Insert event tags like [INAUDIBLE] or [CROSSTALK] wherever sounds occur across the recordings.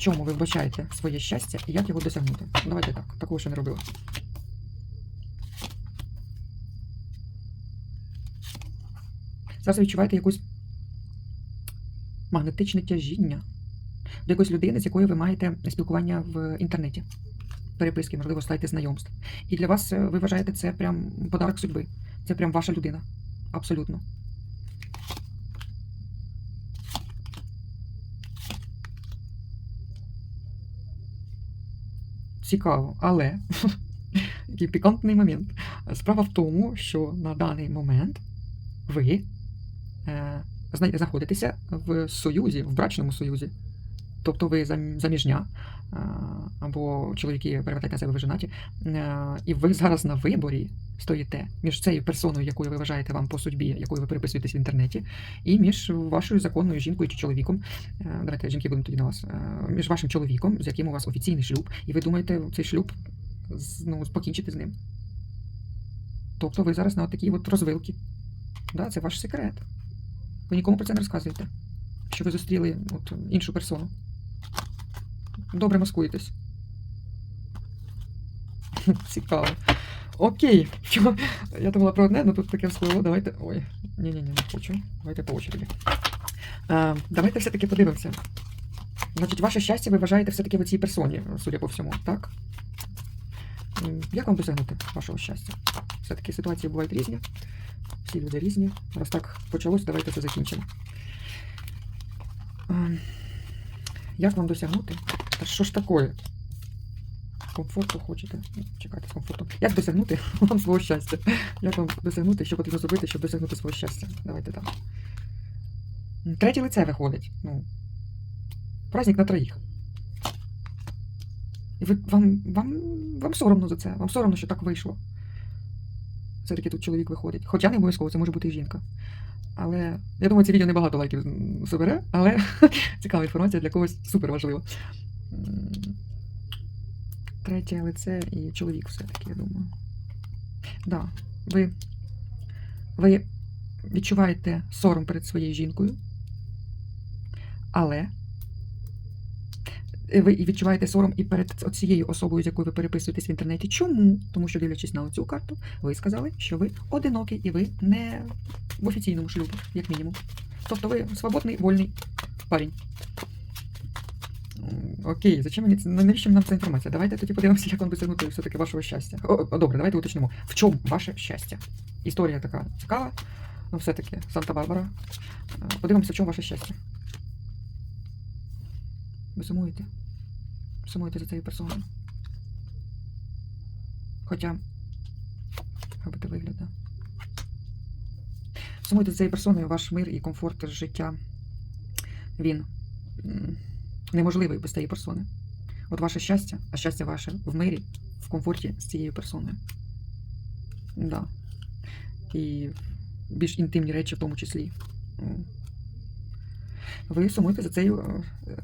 чому ви вбачаєте своє щастя і як його досягнути? Давайте так, такого ще не робила. Зараз відчуваєте якусь магнетичне тяжіння до якоїсь людини, з якою ви маєте спілкування в інтернеті. Переписки, можливо, сайти знайомств. І для вас е, ви вважаєте це прям подарок судьби. Це прям ваша людина. Абсолютно. Цікаво, але [LAUGHS] який пікантний момент. Справа в тому, що на даний момент ви е, зна- знаходитеся в союзі, в брачному союзі. Тобто ви заміжня, е, або чоловіки перевертають на себе ви женаті, е, і ви зараз на виборі стоїте між цією персоною, якою ви вважаєте вам по судьбі, якою ви переписуєтесь в інтернеті, і між вашою законною жінкою чи чоловіком. Е, Давайте жінки будемо тоді на вас. Між вашим чоловіком, з яким у вас офіційний шлюб, і ви думаєте цей шлюб ну, покінчити з ним. Тобто ви зараз на такій от розвилці. Да, це ваш секрет. Ви нікому про це не розказуєте. Що ви зустріли от, іншу персону. Добре маскуєтесь. [LAUGHS] Цікаво. Окей. Я думала про одне, але тут таке всплило. Давайте. Ой, ні-ні-ні, не хочу. Давайте по очереді. Е, давайте все-таки подивимося. Значить, ваше щастя ви вважаєте все-таки в цій персоні, судя по всьому, так? Як вам досягнути вашого щастя? Все-таки ситуації бувають різні. Всі люди різні. Раз так почалось, давайте це закінчимо. Ем, Як вам досягнути? Та що ж таке? Комфорту хочете? Чекайте з комфортом. Як досягнути [LAUGHS] вам свого щастя? Як вам досягнути, що потрібно зробити, щоб досягнути свого щастя? Давайте так. Третє лице виходить. Ну, праздник на троїх. Ви, вам, вам, вам соромно за це. Вам соромно, що так вийшло. Все-таки тут чоловік виходить. Хоча не обов'язково, це може бути і жінка. Але я думаю, це відео не багато лайків собере, але [LAUGHS] цікава інформація для когось супер важлива. Третє лице і чоловік все-таки, я думаю. Да, ви, ви відчуваєте сором перед своєю жінкою, але ви відчуваєте сором і перед цією особою, з якою ви переписуєтесь в інтернеті. Чому? Тому що, дивлячись на цю карту, ви сказали, що ви одинокі і ви не в офіційному шлюбі, як мінімум. Тобто ви свободний, вольний парень. Окей, зачем мені? Ну, Навіщо нам ця інформація? Давайте тоді подивимося, як вам досягнути все-таки вашого щастя. О, добре, давайте уточнимо. В чому ваше щастя? Історія така цікава, ну все-таки Санта-Барбара. Е, Подивимося, в чому ваше щастя. Ви сумуєте? Сумуєте за цією персоною. Хоча, робити вигляд, да. Сумуєте за цією персоною, ваш мир і комфорт життя, він неможливий без цієї персони. От ваше щастя, а щастя ваше в мирі, в комфорті з цією персоною. Да. І більш інтимні речі в тому числі. Ви сумуєте за цією е,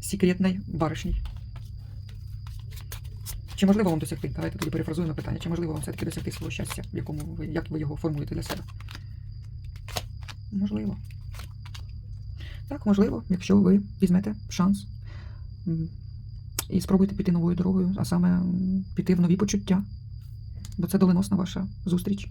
секретною баришнею. Чи можливо вам досягти? Давайте тоді перефразуємо питання. Чи можливо вам все-таки досягти свого щастя, в якому ви, як ви його формуєте для себе? Можливо. Так, можливо, якщо ви візьмете шанс і спробуєте піти новою дорогою, а саме піти в нові почуття. Бо це доленосна ваша зустріч.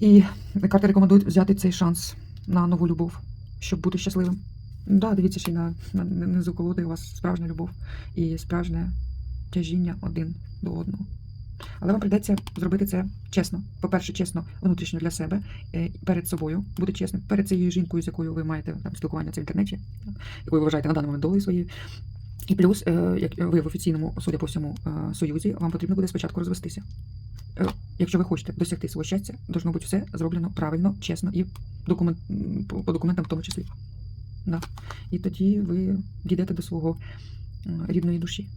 І карти рекомендують взяти цей шанс на нову любов, щоб бути щасливим. Да, дивіться, ще й на, на на низу колоди у вас справжня любов і справжнє тяжіння один до одного. Але вам прийдеться зробити це чесно. По-перше, чесно внутрішньо для себе, е, перед собою, бути чесним, перед цією жінкою, з якою ви маєте там спілкування це в інтернеті, якою ви вважаєте на даний момент долею своєю. І плюс, е, як ви в офіційному, судя по всьому, е, союзі, вам потрібно буде спочатку розвестися. Якщо ви хочете досягти свого щастя, должно бути все зроблено правильно, чесно і документ, по документам в тому числі. Да. І тоді ви дійдете до свого рідної душі.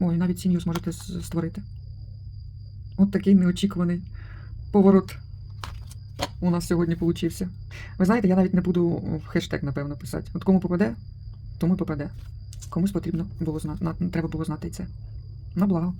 Ой, навіть сім'ю зможете створити. От такий неочікуваний поворот у нас сьогодні получився. Ви знаєте, я навіть не буду в хештег, напевно, писати. От кому попаде, тому й попаде. Комусь потрібно було знати, треба було знати це. На благо.